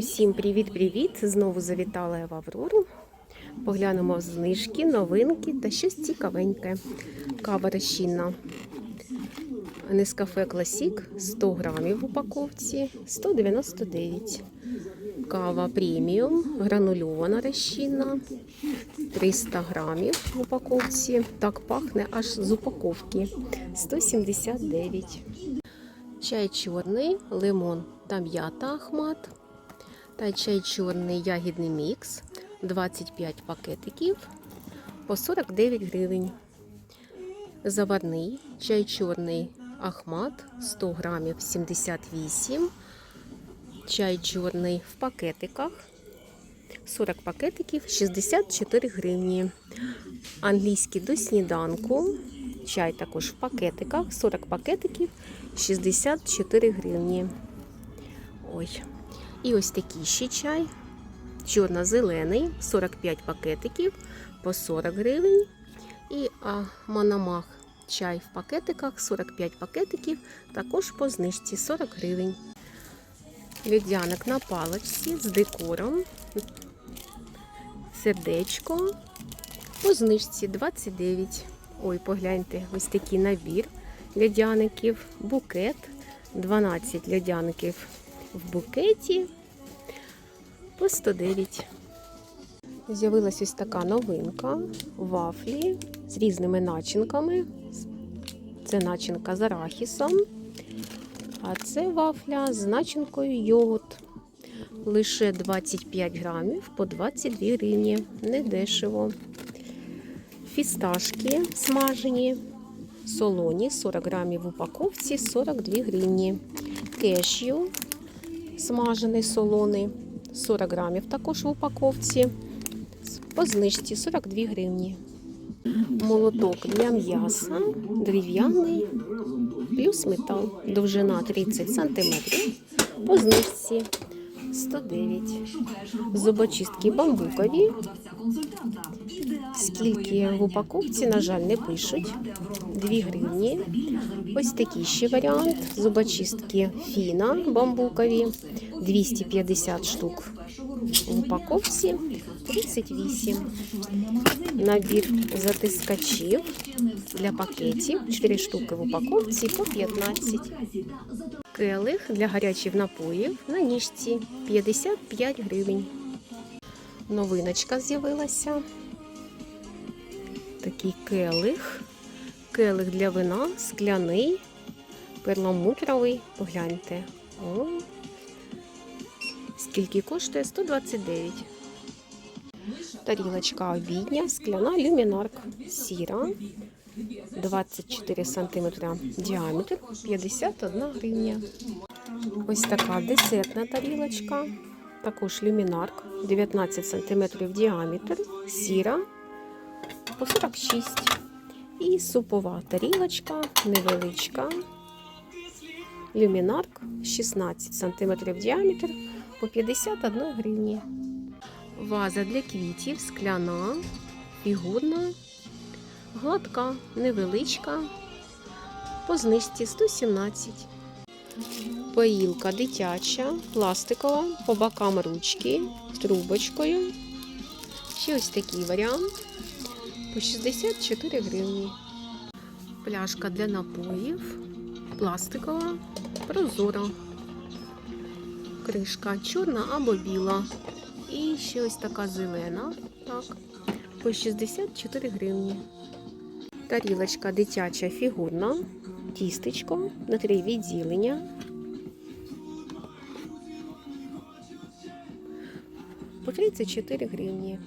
Усім привіт-привіт! Знову завітала я в Аврору. Поглянемо знижки, новинки та щось цікавеньке. Кава розчинна. Нескафе Класік 100 грамів в упаковці 199. Кава преміум, гранульована розчинна 300 грамів в упаковці. Так пахне аж з упаковки 179. Чай чорний, лимон та м'ята ахмат. Та чай чорний ягідний мікс 25 пакетиків по 49 гривень. Заварний чай чорний ахмат 100 грамів 78. Чай чорний в пакетиках 40 пакетиків 64 гривні. Англійський до сніданку. Чай також в пакетиках 40 пакетиків 64 гривні. Ой. І ось такий ще чай. Чорно-зелений, 45 пакетиків по 40 гривень. І а, Мономах чай в пакетиках, 45 пакетиків, також по знижці 40 гривень. Льодяник на паличці з декором. Сердечко по знижці 29. Ой, погляньте, ось такий набір льодяників, букет, 12 льодяників в букеті по 109. З'явилась ось така новинка вафлі з різними начинками. Це начинка з арахісом, а це вафля з начинкою йогурт. Лише 25 грамів по 22 гривні. Недешево. Фісташки смажені, солоні 40 грамів в упаковці 42 гривні. Кешю смажений солоний 40 грамів також в упаковці. По знижці 42 гривні. Молоток для м'яса дерев'яний плюс метал. Довжина 30 см. По знижці 109. Зубочистки бамбукові. Скільки в упаковці, на жаль, не пишуть. 2 гривні. Ось такий ще варіант. Зубочистки фіна бамбукові. 250 штук в упаковці 38. Набір затискачів для пакетів 4 штуки в упаковці по 15. Келих для гарячих напоїв на ніжці 55 гривень. Новиночка з'явилася. Такий келих. Келих для вина, скляний, перламутровий. Погляньте. О, Скільки коштує? 129. Тарілочка обідня, скляна люмінарк. Сіра. 24 см діаметр, 51 гривня. Ось така десертна тарілочка. Також люмінарк, 19 см діаметр, сіра по 46. І супова тарілочка, невеличка. Люмінарк 16 см діаметр по 51 гривні. Ваза для квітів, скляна, фігурна, гладка, невеличка, по знижці 117. Поїлка дитяча, пластикова, по бокам ручки, трубочкою. Ще ось такий варіант по 64 гривні. Пляшка для напоїв, пластикова, прозора. Кришка чорна або біла. І ще ось така зелена. Так, по 64 гривні. Тарілочка дитяча фігурна, тістечко на три відділення. По 34 гривні.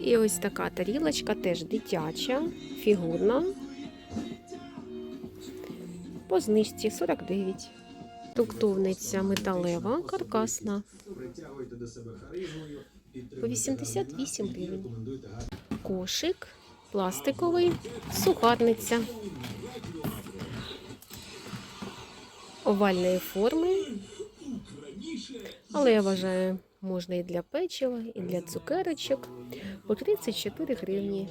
І ось така тарілочка теж дитяча, фігурна. По знижці 49. Туктовниця металева, каркасна. По 88 гривень. Кошик пластиковий, сухарниця. Овальної форми. Але я вважаю, можна і для печива, і для цукерочок. По 34 гривні.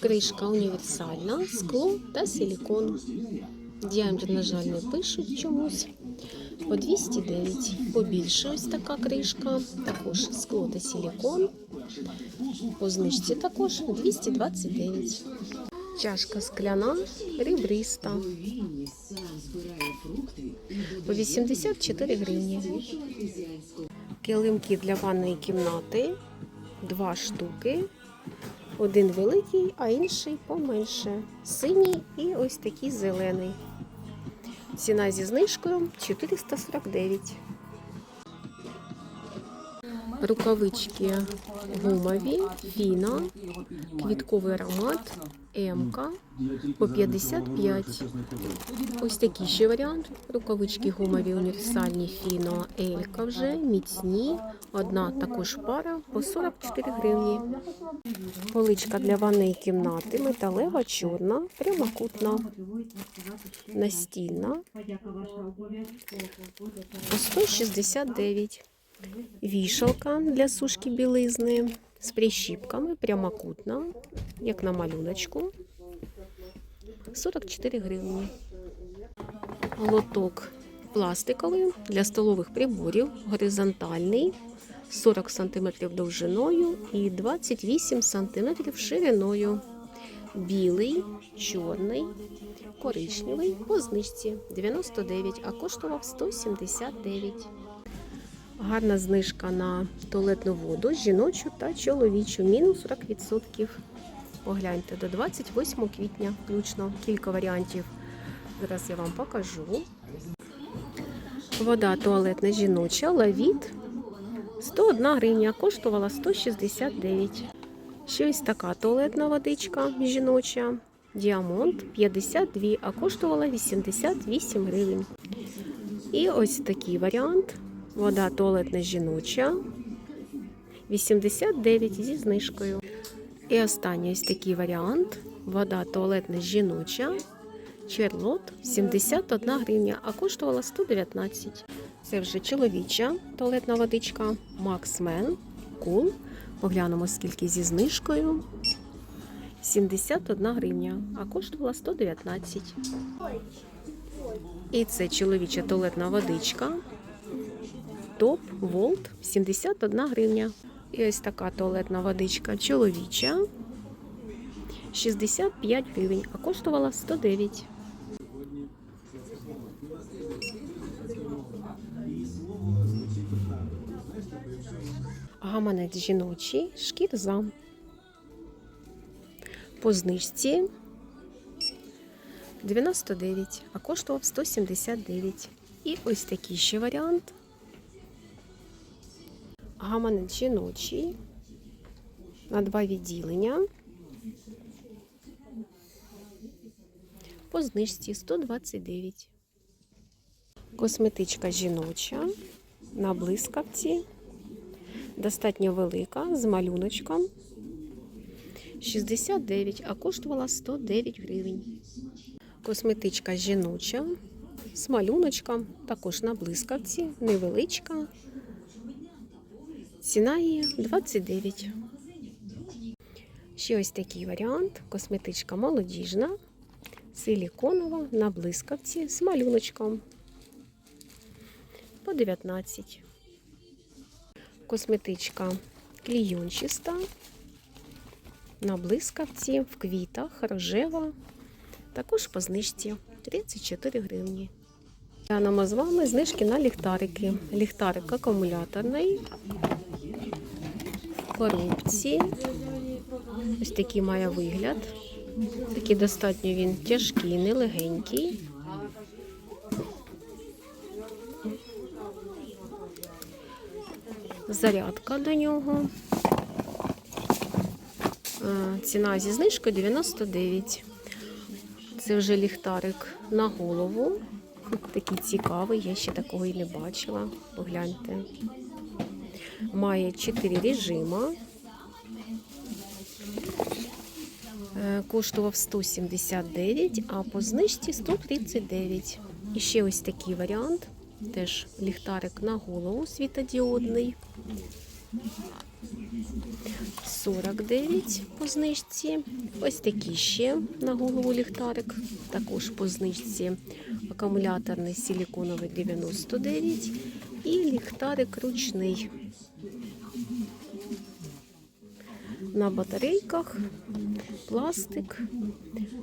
Кришка універсальна, скло та силікон. Діаметр, на жаль, не пишуть чомусь. по 209. Побільше ось така кришка. Також скло та силікон. По знижці також 229. Чашка скляна, ребриста. По 84 гривні. Килимки для ванної кімнати. Два штуки. Один великий, а інший поменше. Синій і ось такий зелений. Ціна зі знижкою 449. Рукавички гумові, фіна, квітковий аромат, М-ка по 55. Ось такий ще варіант. Рукавички гумові універсальні фіно, Елька вже, міцні. Одна також пара по 44 гривні. Поличка для ванної кімнати, металева, чорна, прямокутна, настільна по 169. Вішалка для сушки білизни з прищіпками, прямокутна, як на малюночку. 44 гривні. Лоток пластиковий для столових приборів, горизонтальний, 40 см довжиною і 28 см шириною. Білий, чорний, коричневий по знижці 99, а коштував 179. Гарна знижка на туалетну воду, жіночу та чоловічу. Мінус 40%. Погляньте, до 28 квітня включно. Кілька варіантів. Зараз я вам покажу. Вода туалетна жіноча, лавіт 101 гривня, коштувала 169. Ще ось така туалетна водичка жіноча. Діамонт 52, а коштувала 88 гривень. І ось такий варіант. Вода туалетна жіноча 89 зі знижкою. І останній ось такий варіант. Вода туалетна жіноча. Черлот 71 гривня, а коштувала 119. Це вже чоловіча туалетна водичка. Максмен Кул. Поглянемо, скільки зі знижкою. 71 гривня, а коштувала 119. І це чоловіча туалетна водичка. Топ Волт 71 гривня. І ось така туалетна водичка чоловіча 65 гривень, а коштувала 109. Гаманець жіночий, шкірза. По знижці 99, а коштував 179. І ось такий ще варіант. Гаманець жіночий на два відділення. По знижці 129. Косметичка жіноча на блискавці. Достатньо велика з малюночком. 69, а коштувала 109 гривень. Косметичка жіноча з малюночком, також на блискавці, невеличка. Ціна її 29. Ще ось такий варіант. Косметичка молодіжна, силіконова на блискавці з малюночком. По 19. Косметичка клійончиста. На блискавці, в квітах, рожева. Також по знижці 34 гривні. Глянемо з вами знижки на ліхтарики. Ліхтарик акумуляторний. Коробці. Ось такий має вигляд. Такий достатньо він тяжкий, нелегенький. Зарядка до нього. Е, Ціна зі знижкою 99. Це вже ліхтарик на голову. Такий цікавий, я ще такого і не бачила. Погляньте. Має 4 режима. Е, Коштував 179, а по знижці 139. І ще ось такий варіант. Теж ліхтарик на голову світодіодний. 49 по знижці. Ось такі ще на голову ліхтарик. Також по знижці акумуляторний силіконовий 99 і ліхтарик ручний. На батарейках пластик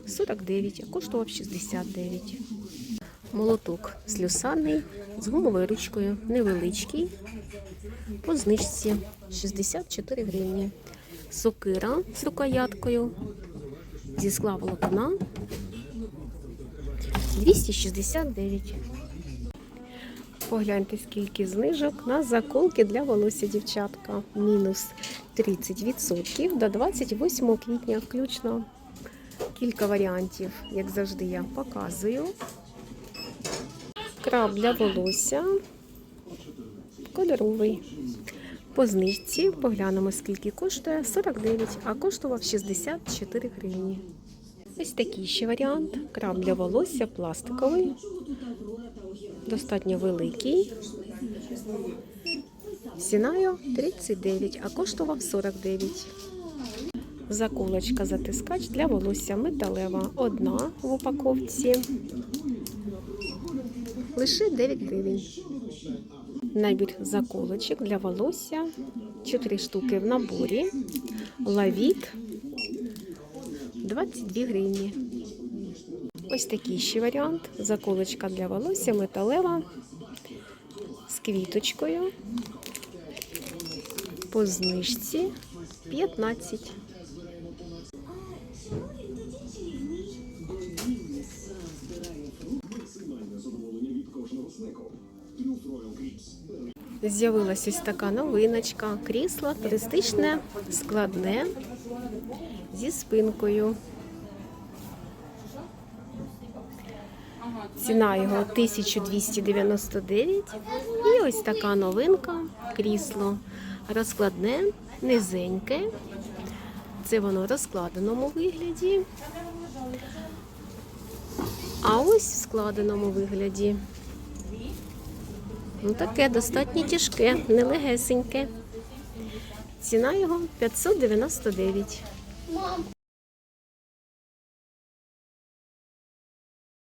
49, а коштував 69. Молоток слюсарний з гумовою ручкою, невеличкий, по знижці 64 гривні. Сокира з рукояткою зі скла волокна 269. Погляньте, скільки знижок на заколки для волосся дівчатка. Мінус 30% до 28 квітня включно. Кілька варіантів, як завжди, я показую. Краб для волосся кольоровий. По знижці поглянемо, скільки коштує 49, а коштував 64 гривні. Ось такий ще варіант. Краб для волосся пластиковий, достатньо великий. Ціною 39, а коштував 49. Заколочка затискач для волосся металева. Одна в упаковці. Лише 9 гривень. Набір заколочок для волосся. 4 штуки в наборі. Лавіт 22 гривні. Ось такий ще варіант. Заколочка для волосся металева з квіточкою. По знижці 15. З'явилась ось така новиночка. Крісло туристичне, складне зі спинкою. Ціна його 1299. І ось така новинка. Крісло розкладне, низеньке. Це воно в розкладеному вигляді. А ось в складеному вигляді. Ну, таке достатньо тяжке, нелегесеньке. Ціна його 599. Мам,